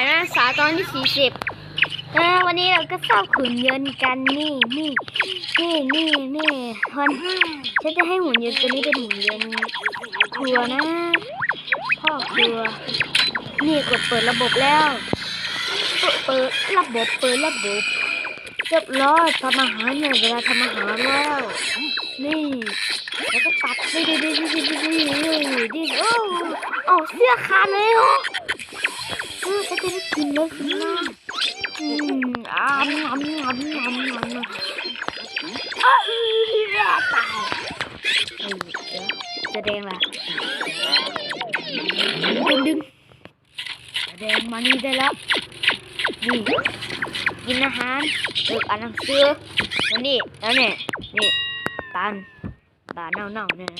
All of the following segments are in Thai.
ายนะสายตอนที่สี่สิบวันนี้เราก็สอบขุนยนต์กันนี่นี่นี่นี่นี่คนฉันจะให้หุ่นยนต์ตัวนี้เป็นหุ่นยนต์ครัวนะ พ่อครัว นี่กดเปิดระบบแล้ว เปิดระบบเปิดระบบเรียบร้อยทำอาหารเนี่ยเวลาทำอาหารแล้วนี่แล้วก็ตัดดิดิดิดิดิดิดิดิโอ้เอาเสื้อขาดเลยเหรอ เออก็จะได้กินเลยสินะอืมอ้ามงามงามงามงามอ้าตายจะแดงละดึงดึงจะแดงมานี่ได้แล้วนี่กินอาหารเลิกอ่านหนังสือแล้วนี่แล้วเนี่ยนี่ตันตาเน่าๆเนี่ย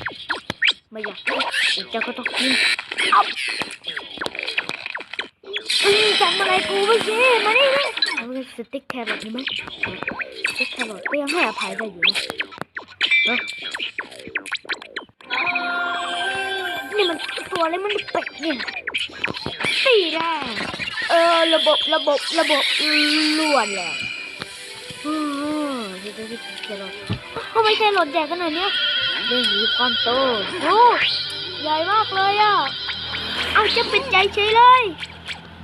ไม่อยากกินเดี๋ยวเจ้าก็ต้องกินเอา อืมจำอะไรกูไม่ใช่มานี่เลยเอาไปสติ๊กแครอทนี่มั้ยสติ๊กแครอทก็ยังให้อภัยได้อยู่นะเฮ้ยนี่มันตัวอะไรมันเป็ดเนี่ยตีแน่เออระบบระบบระบบล้วนแล้วอืมเดี๋ยวๆๆแครอททำไมแครอทใหญ่ขนาดเนี้ยเรื่องมีความโตโอ้ใหญ่มากเลยอะ เอาจะเป็นใจเฉยเลย